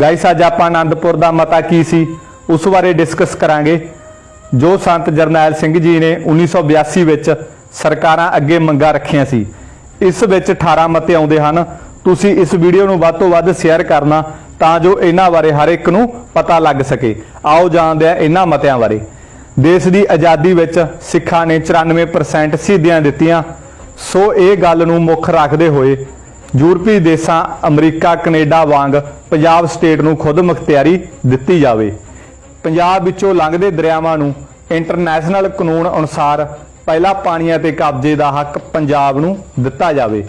Guys, ਅੱਜ ਆਪਾਂ ਆਨੰਦਪੁਰ ਦਾ ਮਤਾ ਕੀ ਸੀ? ਉਸ ਬਾਰੇ ਡਿਸਕਸ ਕਰਾਂਗੇ। ਜੋ ਸੰਤ ਜਰਨੈਲ ਸਿੰਘ ਜੀ ਨੇ 1982 ਵਿੱਚ ਸਰਕਾਰਾਂ ਅੱਗੇ ਮੰਗਾਂ ਰੱਖੀਆਂ ਸੀ, ਇਸ ਵਿੱਚ 18 ਮਤੇ ਆਉਂਦੇ ਹਨ। ਤੁਸੀਂ ਇਸ ਵੀਡੀਓ ਨੂੰ ਵੱਧ ਤੋਂ ਵੱਧ ਸ਼ੇਅਰ ਕਰਨਾ, ਤਾਂ ਜੋ ਇਹਨਾਂ ਬਾਰੇ ਹਰ ਇੱਕ ਨੂੰ ਪਤਾ ਲੱਗ ਸਕੇ। ਆਓ ਜਾਣਦੇ ਹਾਂ ਇਹਨਾਂ ਮਤਿਆਂ ਬਾਰੇ। ਦੇਸ਼ ਦੀ ਆਜ਼ਾਦੀ ਵਿੱਚ ਸਿੱਖਾਂ ਨੇ 94% ਸ਼ਹੀਦੀਆਂ ਦਿੱਤੀਆਂ। ਸੋ ਇਹ ਗੱਲ ਨੂੰ ਮੁੱਖ ਰੱਖਦੇ ਹੋਏ ਯੂਰਪੀ ਦੇਸ਼ਾਂ, ਅਮਰੀਕਾ, ਕੈਨੇਡਾ ਵਾਂਗ ਪੰਜਾਬ ਸਟੇਟ ਨੂੰ ਖੁਦ ਮੁਖਤਿਆਰੀ ਦਿੱਤੀ ਜਾਵੇ। ਪੰਜਾਬ ਵਿੱਚੋਂ ਲੰਘਦੇ ਦਰਿਆਵਾਂ ਨੂੰ ਇੰਟਰਨੈਸ਼ਨਲ ਕਾਨੂੰਨ ਅਨੁਸਾਰ ਪਹਿਲਾ ਪਾਣੀਆਂ ਤੇ ਕਬਜ਼ੇ ਦਾ ਹੱਕ ਪੰਜਾਬ ਨੂੰ ਦਿੱਤਾ ਜਾਵੇ।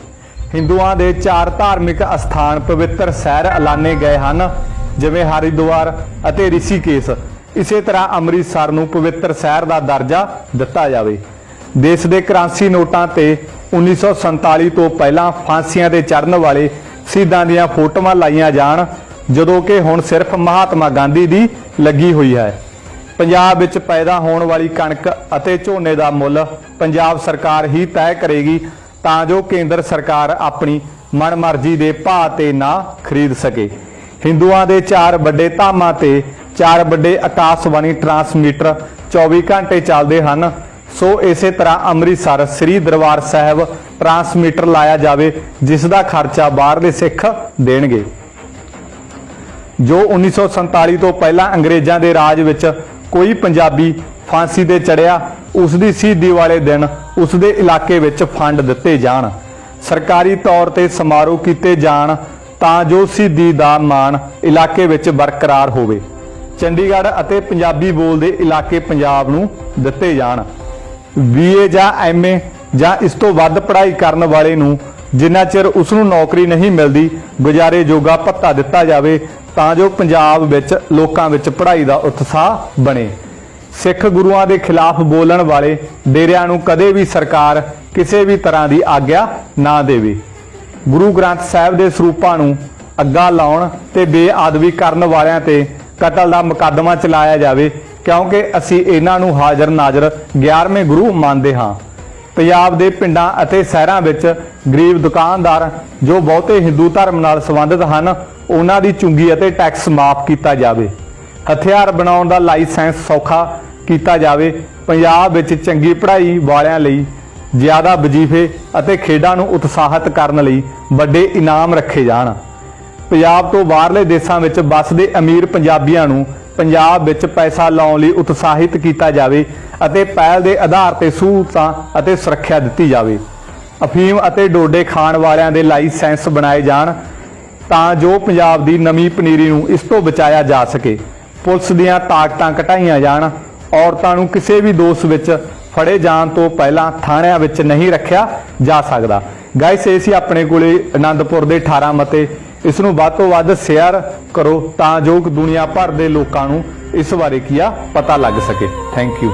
ਹਿੰਦੂਆਂ ਦੇ ਚਾਰ ਧਾਰਮਿਕ ਅਸਥਾਨ ਪਵਿੱਤਰ ਸ਼ਹਿਰ ਐਲਾਨੇ ਗਏ ਹਨ, ਜਿਵੇਂ ਹਰਿਦੁਆਰ ਅਤੇ ਰਿਸ਼ੀਕੇਸ਼। ਇਸੇ ਤਰ੍ਹਾਂ ਅੰਮ੍ਰਿਤਸਰ ਨੂੰ ਪਵਿੱਤਰ ਸ਼ਹਿਰ ਦਾ ਦਰਜਾ ਦਿੱਤਾ ਜਾਵੇ। ਦੇਸ਼ ਦੇ ਕ੍ਰਾਂਸੀ ਨੋਟਾਂ ਤੇ 1947 ਤੋਂ ਪਹਿਲਾਂ ਫਾਂਸੀਆਂ ਤੇ ਚੜਨ ਵਾਲੇ ਸ਼ਹੀਦਾਂ ਦੀਆਂ ਫੋਟੋਆਂ ਲਾਈਆਂ ਜਾਣ, ਜਦੋਂ ਕਿ ਹੁਣ ਸਿਰਫ ਮਹਾਤਮਾ ਗਾਂਧੀ ਦੀ ਲੱਗੀ ਹੋਈ ਹੈ। ਪੰਜਾਬ ਵਿੱਚ ਪੈਦਾ ਹੋਣ ਵਾਲੀ ਕਣਕ ਅਤੇ ਝੋਨੇ ਦਾ ਮੁੱਲ ਪੰਜਾਬ ਸਰਕਾਰ ਹੀ ਤੈਅ ਕਰੇਗੀ ਤਾਂ ਜੋ ਕੇਂਦਰ ਸਰਕਾਰ ਆਪਣੀ ਮਨਮਰਜ਼ੀ ਦੇ ਭਾਅ ਤੇ ਨਾ ਖਰੀਦ ਸਕੇ। ਹਿੰਦੂਆਂ ਦੇ ਚਾਰ ਵੱਡੇ ਧਾਮਾਂ ਤੇ ਚਾਰ ਵੱਡੇ ਆਕਾਸ਼ਵਾਣੀ ਟਰਾਂਸਮੀਟਰ 24 ਘੰਟੇ ਚੱਲਦੇ ਹਨ। ਸੋ ਇਸੇ ਤਰ੍ਹਾਂ ਅੰਮ੍ਰਿਤਸਰ ਸ੍ਰੀ ਦਰਬਾਰ ਸਾਹਿਬ ਟਰਾਂਸਮੀਟਰ ਲਾਇਆ ਜਾਵੇ, ਜਿਸ ਦਾ ਖਰਚਾ ਬਾਹਰਲੇ ਸਿੱਖ ਦੇਣਗੇ। ਜੋ 1947 ਤੋਂ ਪਹਿਲਾਂ ਅੰਗਰੇਜ਼ਾਂ ਦੇ ਰਾਜ ਵਿੱਚ ਕੋਈ ਪੰਜਾਬੀ ਫਾਂਸੀ ਤੇ ਚੜਿਆ, ਉਸ ਦੀ ਸ਼ਹੀਦੀ ਵਾਲੇ ਦਿਨ ਉਸ ਦੇ ਇਲਾਕੇ ਵਿੱਚ ਫੰਡ ਦਿੱਤੇ ਜਾਣ। ਸਰਕਾਰੀ ਤੌਰ ਤੇ ਸਮਾਰੋਹ ਕੀਤੇ ਜਾਣ ਤਾਂ ਜੋ ਸ਼ਹੀਦੀ ਦਾ ਮਾਣ ਇਲਾਕੇ ਵਿੱਚ ਬਰਕਰਾਰ ਹੋਵੇ। ਚੰਡੀਗੜ੍ਹ ਅਤੇ ਪੰਜਾਬੀ ਬੋਲਦੇ ਇਲਾਕੇ ਪੰਜਾਬ ਨੂੰ ਦਿੱਤੇ ਜਾਣ। ਬੀਏ ਜਾਂ ਐਮਏ ਜਾਂ ਇਸ ਤੋਂ ਵੱਧ ਪੜ੍ਹਾਈ ਕਰਨ ਵਾਲੇ ਨੂੰ ਜਿੰਨਾ ਚਿਰ ਉਸ ਨੂੰ ਨੌਕਰੀ ਨਹੀਂ ਮਿਲਦੀ, ਗੁਜ਼ਾਰੇ ਜੋਗਾ ਭੱਤਾ ਦਿੱਤਾ ਜਾਵੇ, ਤਾਂ ਜੋ ਪੰਜਾਬ ਵਿੱਚ ਲੋਕਾਂ ਵਿੱਚ ਪੜ੍ਹਾਈ ਦਾ ਉਤਸ਼ਾਹ ਬਣੇ। ਸਿੱਖ ਗੁਰੂਆਂ ਦੇ ਖਿਲਾਫ ਬੋਲਣ ਵਾਲੇ ਡੇਰਿਆਂ ਨੂੰ ਕਦੇ ਵੀ ਸਰਕਾਰ ਕਿਸੇ ਵੀ ਤਰ੍ਹਾਂ ਦੀ ਆਗਿਆ ਨਾ ਦੇਵੇ। ਗੁਰੂ ਗ੍ਰੰਥ ਸਾਹਿਬ ਦੇ ਸਰੂਪਾਂ ਨੂੰ ਅੱਗਾ ਲਾਉਣ ਤੇ ਬੇਅਦਬੀ ਕਰਨ ਵਾਲਿਆਂ ਤੇ ਕਤਲ ਦਾ ਮੁਕੱਦਮਾ ਚਲਾਇਆ ਜਾਵੇ ਕਿਉਂਕਿ ਅਸੀਂ ਇਹਨਾਂ ਨੂੰ ਹਾਜ਼ਰ ਨਾਜ਼ਰ 11ਵੇਂ ਗੁਰੂ ਮੰਨਦੇ ਹਾਂ। ਪੰਜਾਬ ਦੇ ਪਿੰਡਾਂ ਅਤੇ ਸ਼ਹਿਰਾਂ ਵਿੱਚ ਗਰੀਬ ਦੁਕਾਨਦਾਰ ਜੋ ਬਹੁਤੇ ਹਿੰਦੂ ਧਰਮ ਨਾਲ ਸੰਬੰਧਿਤ ਹਨ, ਉਹਨਾਂ ਦੀ ਚੁੰਗੀ ਅਤੇ ਟੈਕਸ ਮਾਫ ਕੀਤਾ ਜਾਵੇ। ਹਥਿਆਰ ਬਣਾਉਣ ਦਾ ਲਾਇਸੈਂਸ ਸੌਖਾ ਕੀਤਾ ਜਾਵੇ। ਪੰਜਾਬ ਵਿੱਚ ਚੰਗੀ ਪੜ੍ਹਾਈ ਵਾਲਿਆਂ ਲਈ ਜ਼ਿਆਦਾ ਵਜ਼ੀਫੇ ਅਤੇ ਖੇਡਾਂ ਨੂੰ ਉਤਸ਼ਾਹਿਤ ਕਰਨ ਲਈ ਵੱਡੇ ਇਨਾਮ ਰੱਖੇ ਜਾਣ। ਪੰਜਾਬ ਤੋਂ ਬਾਹਰਲੇ ਦੇਸ਼ਾਂ ਵਿੱਚ ਵੱਸਦੇ ਅਮੀਰ ਪੰਜਾਬੀਆਂ ਨੂੰ ਪੰਜਾਬ ਵਿੱਚ ਪੈਸਾ ਲਾਉਣ ਲਈ ਉਤਸ਼ਾਹਿਤ ਕੀਤਾ ਜਾਵੇ ਅਤੇ ਪਹਿਲ ਦੇ ਆਧਾਰ ਤੇ ਸਹੂਲਤਾਂ ਅਤੇ ਸੁਰੱਖਿਆ ਦਿੱਤੀ ਜਾਵੇ। ਅਫੀਮ ਅਤੇ ਡੋਡੇ ਖਾਣ ਵਾਲਿਆਂ ਦੇ ਲਾਇਸੈਂਸ ਬਣਾਏ ਜਾਣ ਤਾਂ ਜੋ ਪੰਜਾਬ ਦੀ ਨਵੀਂ ਪਨੀਰੀ ਨੂੰ ਇਸ ਤੋਂ ਬਚਾਇਆ ਜਾ ਸਕੇ। ਪੁਲਿਸ ਦੀਆਂ ਤਾਕਤਾਂ ਘਟਾਈਆਂ ਜਾਣ, ਔਰਤਾਂ ਨੂੰ ਕਿਸੇ ਵੀ ਦੋਸ਼ ਵਿੱਚ ਫੜੇ ਜਾਣ ਤੋਂ ਪਹਿਲਾਂ ਥਾਣਿਆਂ ਵਿੱਚ ਨਹੀਂ ਰੱਖਿਆ ਜਾ ਸਕਦਾ। ਗਾਇਸ, ਇਹ ਸੀ ਆਪਣੇ ਕੋਲੇ ਆਨੰਦਪੁਰ ਦੇ 18 ਮਤੇ ਇਸ ਨੂੰ ਵੱਧ ਤੋਂ ਵੱਧ ਸ਼ੇਅਰ ਕਰੋ ਤਾਂ ਜੋ ਦੁਨੀਆ ਭਰ ਦੇ ਲੋਕਾਂ ਨੂੰ ਇਸ ਬਾਰੇ ਕੀਆ ਪਤਾ ਲੱਗ ਸਕੇ। Thank you